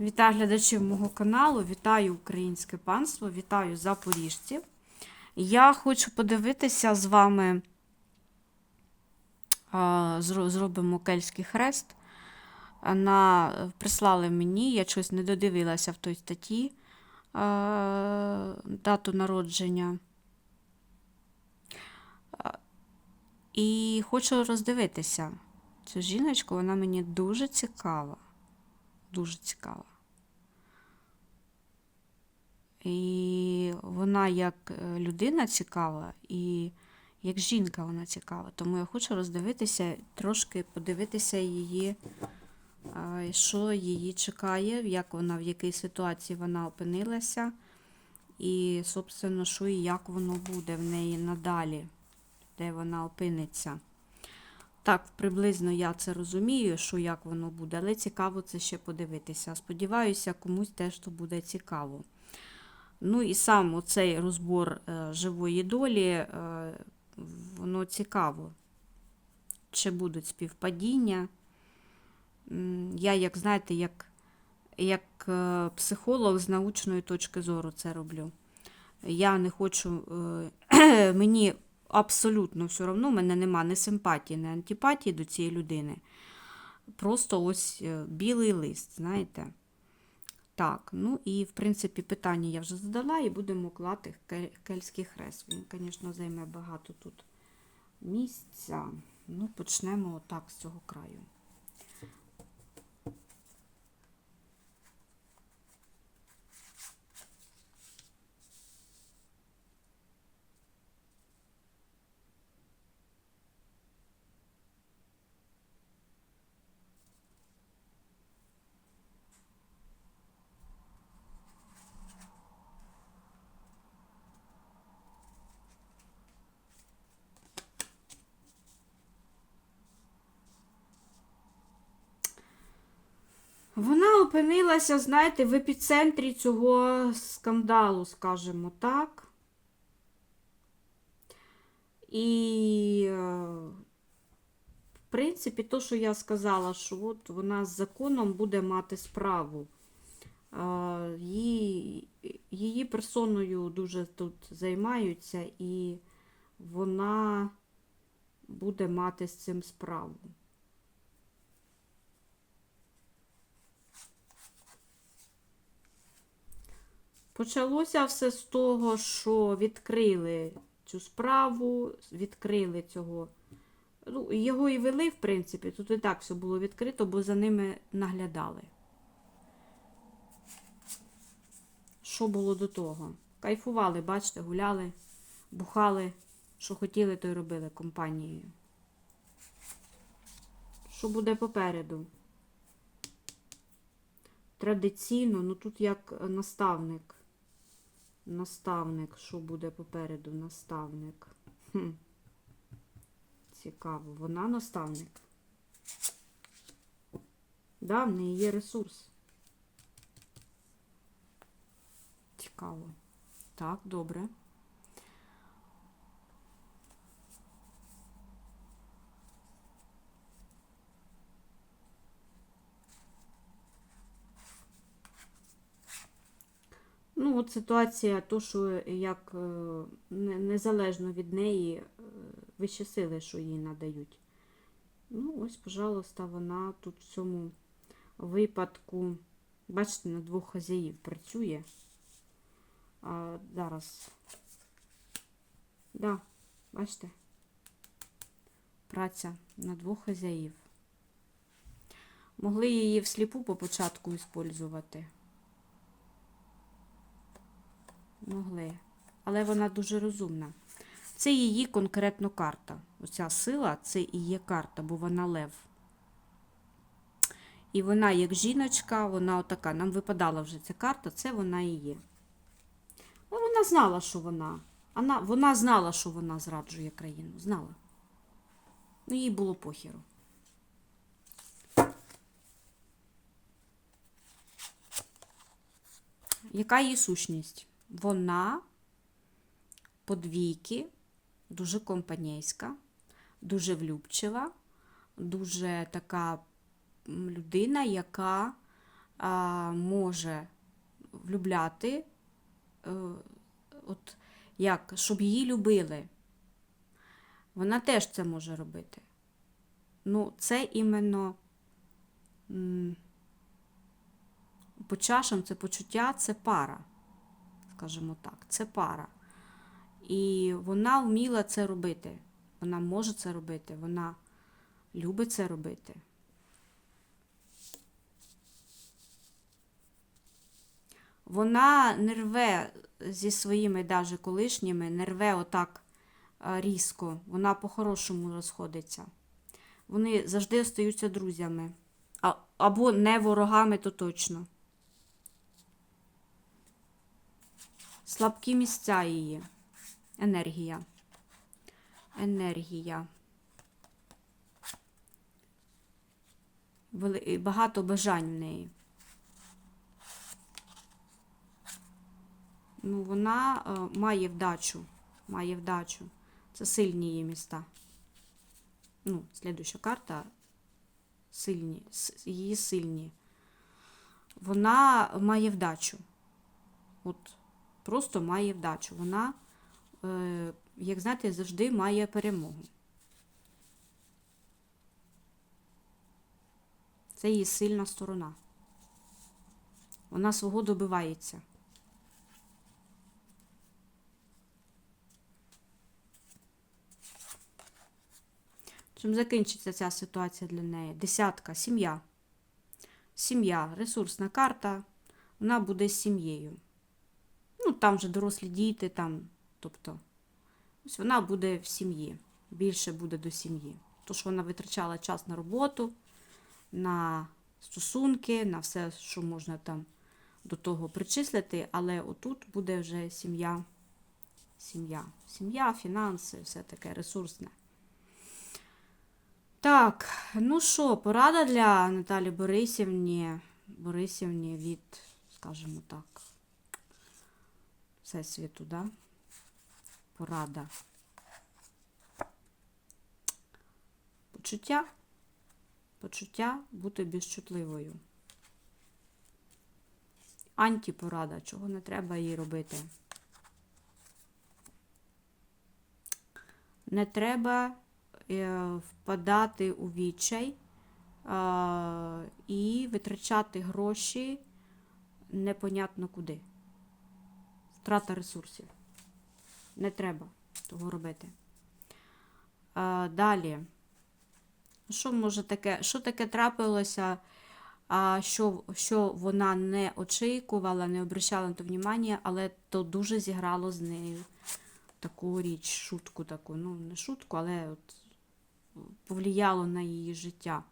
Вітаю глядачів мого каналу, вітаю українське панство, вітаю запоріжців. Я хочу подивитися з вами, зробимо кельтський хрест. На, прислали мені, я щось не додивилася в той статті дату народження. І хочу роздивитися. Цю жіночку, вона мені дуже цікава. Дуже цікава. І вона як е, людина цікава, і як жінка вона цікава. Тому я хочу роздивитися, трошки подивитися її, що її чекає, як вона, в якій ситуації вона опинилася, і, собственно, що і як воно буде в неї надалі, де вона опиниться. Так, приблизно я це розумію, що як воно буде, але цікаво це ще подивитися. Сподіваюся, комусь теж то буде цікаво. Ну і сам оцей розбор е, живої долі, е, воно цікаво. Чи будуть співпадіння? Я, як знаєте, як, як е, психолог з научної точки зору це роблю. Я не хочу, мені абсолютно все одно, в мене нема ні симпатії, ні антипатії до цієї людини. Просто ось е, білий лист, знаєте. Так, ну і в принципі питання я вже задала, і будемо клати кельський хрест. Він, звісно, займе багато тут місця. Ну, почнемо отак з цього краю. Вона опинилася, знаєте, в епіцентрі цього скандалу, скажімо так. І, е, в принципі, то, що я сказала, що от вона з законом буде мати справу. Е, Її, її персоною дуже тут займаються, і вона буде мати з цим справу. Почалося все з того, що відкрили цю справу, відкрили цього. Ну, його і вели, в принципі, тут і так все було відкрито, бо за ними наглядали. Що було до того? Кайфували, бачите, гуляли, бухали, що хотіли, то й робили компанією. Що буде попереду? Традиційно, ну тут як наставник. Наставник, що буде попереду? Наставник. Хм. Цікаво. Вона наставник. Да, в неї є ресурс. Цікаво. Так, добре. Ну, от ситуація, то, що як е, незалежно від неї, е, вищі сили, що їй надають. Ну, ось, пожалуйста, вона тут в цьому випадку, бачите, на двох хазяїв працює. А зараз. Да, бачите? Праця на двох хазяїв. Могли її всліпу по початку використовувати. Могли. Але вона дуже розумна. Це її конкретно карта. Оця сила це і є карта, бо вона лев. І вона, як жіночка, вона отака. Нам випадала вже ця карта, це вона і є. Але вона знала, що вона. Вона, вона знала, що вона зраджує країну. Знала. Ну, їй було похеру. Яка її сущність? Вона подвійки, дуже компанійська, дуже влюбчива, дуже така людина, яка а, може влюбляти, е, от як, щоб її любили. Вона теж це може робити. Ну, це іменно по чашам це почуття, це пара, скажімо так, це пара. І вона вміла це робити. Вона може це робити, вона любить це робити. Вона не рве зі своїми даже колишніми, не рве отак різко. Вона по-хорошому розходиться. Вони завжди остаються друзями. Або не ворогами, то точно. Слабкі місця її. Енергія. Енергія. Багато бажань в неї. Ну, вона е, має вдачу. Має вдачу. Це сильні її міста. Ну, слідуща карта. Сильні. Її сильні. Вона має вдачу. От, просто має вдачу. Вона, е, як знаєте, завжди має перемогу. Це її сильна сторона. Вона свого добивається. Чим закінчиться ця ситуація для неї? Десятка, сім'я. Сім'я, ресурсна карта, вона буде з сім'єю. Ну, там вже дорослі діти, там, тобто, ось вона буде в сім'ї. Більше буде до сім'ї. Тож вона витрачала час на роботу, на стосунки, на все, що можна там до того причислити, але отут буде вже сім'я. Сім'я. Сім'я, фінанси, все таке ресурсне. Так, ну що, порада для Наталі Борисівні, Борисівні від, скажімо так, Всесвіту, да? Порада. Почуття. Почуття бути більш чутливою. Антипорада, чого не треба їй робити. Не треба е, впадати у відчай і витрачати гроші непонятно куди. Втрата ресурсів. Не треба того робити. Е, далі. Що може таке? Що таке трапилося, а, що, що вона не очікувала, не обращала на то внимання, але то дуже зіграло з нею таку річ, шутку таку. Ну, не шутку, але от повлияло на її життя.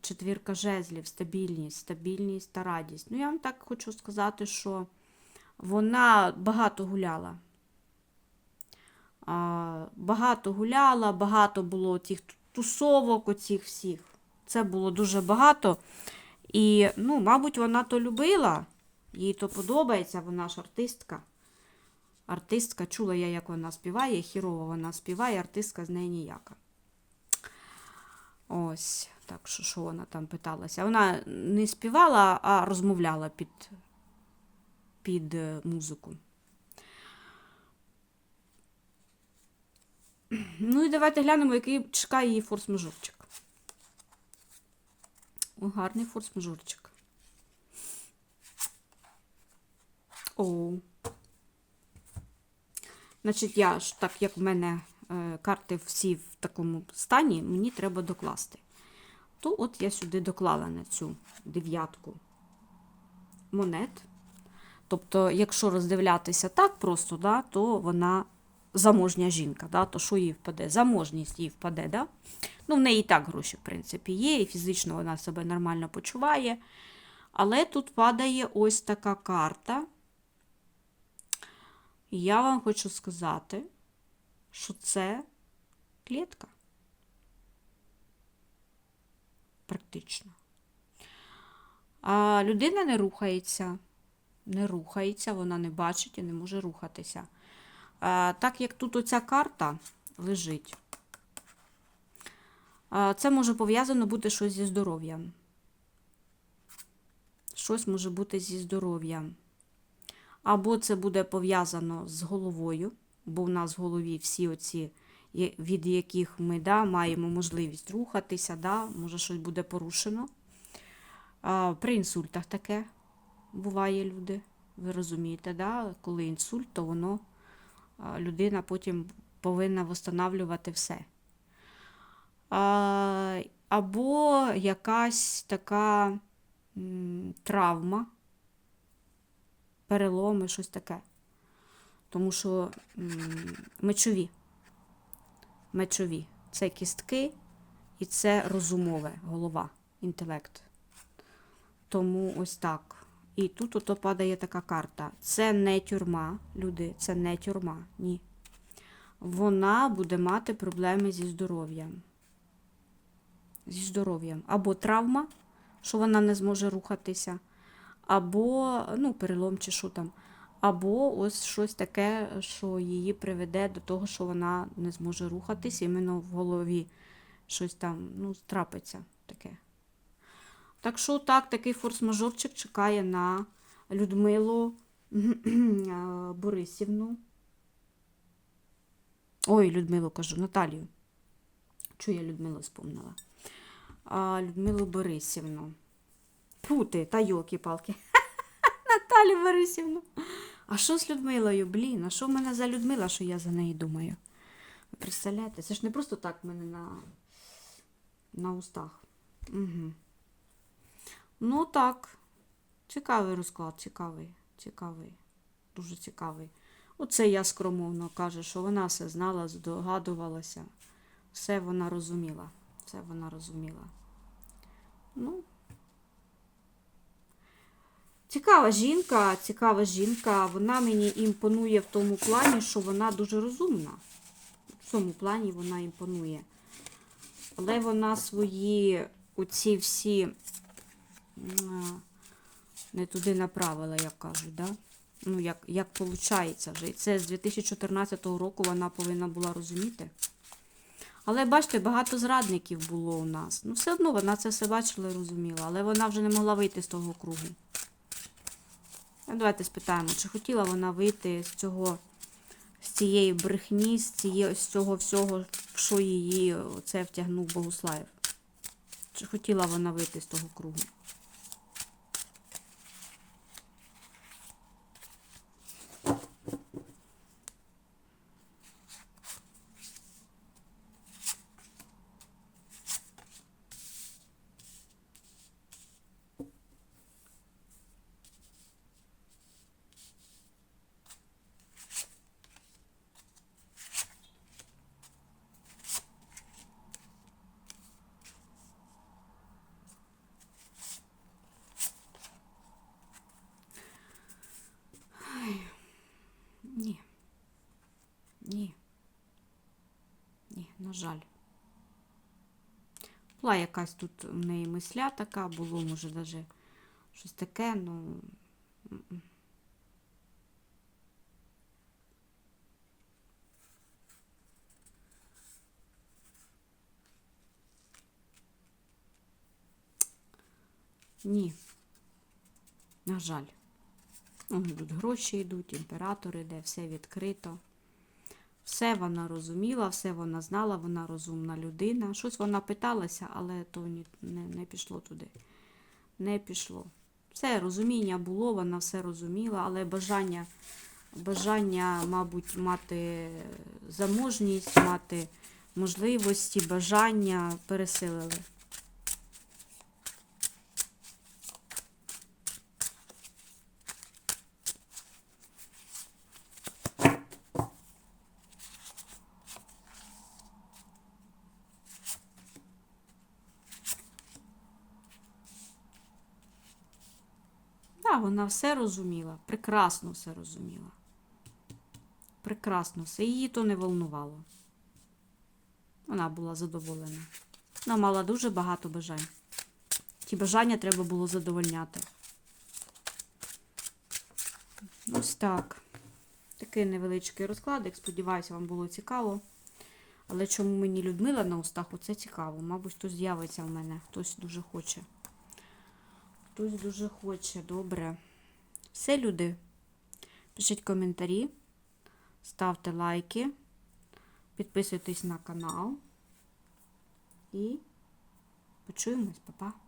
Четвірка жезлів, стабільність, стабільність та радість. Ну, я вам так хочу сказати, що вона багато гуляла. Багато гуляла, багато було тих тусовок, оцих всіх. Це було дуже багато. І, ну, мабуть, вона то любила, їй то подобається, вона ж артистка. Артистка, чула я, як вона співає, хірово вона співає, артистка з неї ніяка. Ось, так що, що вона там питалася? Вона не співала, а розмовляла під, під е, музику. Ну і давайте глянемо, який чекає її форс-мажорчик. Гарний форс-мажорчик. О. Значить, я ж, так як в мене е, карти всі в такому стані, мені треба докласти. То от я сюди доклала на цю дев'ятку монет. Тобто, якщо роздивлятися так просто, да, то вона заможня жінка, да, то що їй впаде? Заможність їй впаде. Да? Ну, в неї і так гроші, в принципі, є, і фізично вона себе нормально почуває. Але тут падає ось така карта. І я вам хочу сказати, що це клітка. Практично. А людина не рухається, не рухається, вона не бачить і не може рухатися. Так як тут оця карта лежить, це може пов'язано бути щось зі здоров'ям. щось може бути зі здоров'ям. Або це буде пов'язано з головою, бо в нас в голові всі оці, від яких ми да, маємо можливість рухатися, да, може щось буде порушено. При інсультах таке буває люди. Ви розумієте, да? коли інсульт, то воно людина потім повинна восстанавлювати все. А, або якась така травма, переломи, щось таке. Тому що мечові. Мечові. Це кістки і це розумове, голова, інтелект. Тому ось так. І тут ото падає така карта. Це не тюрма, люди, це не тюрма. Ні. Вона буде мати проблеми зі здоров'ям. Зі здоров'ям. Або травма, що вона не зможе рухатися, або ну, перелом чи що там. Або ось щось таке, що її приведе до того, що вона не зможе рухатись, іменно в голові щось там ну, трапиться таке. Так що так, такий форс-мажорчик чекає на Людмилу е, Борисівну. Ой, Людмилу кажу, Наталію. Чую, я Людмилу спомнила. А, Людмилу Борисівну. Фу ти, та йолки-палки. Наталю Борисівну. А що з Людмилою? Блін, а що в мене за Людмила, що я за неї думаю? Ви представляєте? Це ж не просто так в мене на, на устах. Угу. Ну так. Цікавий розклад, цікавий, цікавий, дуже цікавий. Оце я скромовно каже, що вона все знала, здогадувалася. Все вона розуміла. Все вона розуміла. Ну. Цікава жінка, цікава жінка. Вона мені імпонує в тому плані, що вона дуже розумна. В цьому плані вона імпонує. Але вона свої оці всі не туди направила, як кажуть, да? Ну, як, виходить вже. І це з 2014 року вона повинна була розуміти. Але бачите, багато зрадників було у нас. Ну, все одно вона це все бачила і розуміла, але вона вже не могла вийти з того кругу. А Давайте спитаємо, чи хотіла вона вийти з цього, з цієї брехні, з, цієї, з цього всього, в що її це втягнув Богуслаєв. Чи хотіла вона вийти з того кругу? Ні. Ні. Ні, на жаль. Була якась тут в неї мисля така, було, може, навіть щось таке, ну. Ні. На жаль. Ну, Тут гроші йдуть, імператор іде, все відкрито. Все вона розуміла, все вона знала, вона розумна людина. Щось вона питалася, але то не, не пішло туди. Не пішло. Все розуміння було, вона все розуміла, але бажання, бажання, мабуть, мати заможність, мати можливості, бажання пересилили. Так, вона все розуміла, прекрасно все розуміла. Прекрасно все. Її то не волнувало. Вона була задоволена. Вона мала дуже багато бажань. Ті бажання треба було задовольняти. Ось так. Такий невеличкий розкладик. Сподіваюся, вам було цікаво. Але чому мені Людмила на устах, оце цікаво. Мабуть, хтось з'явиться в мене, хтось дуже хоче. Хтось дуже хоче, добре. Все, люди. Пишіть коментарі, ставте лайки, підписуйтесь на канал і почуємось, Па-па.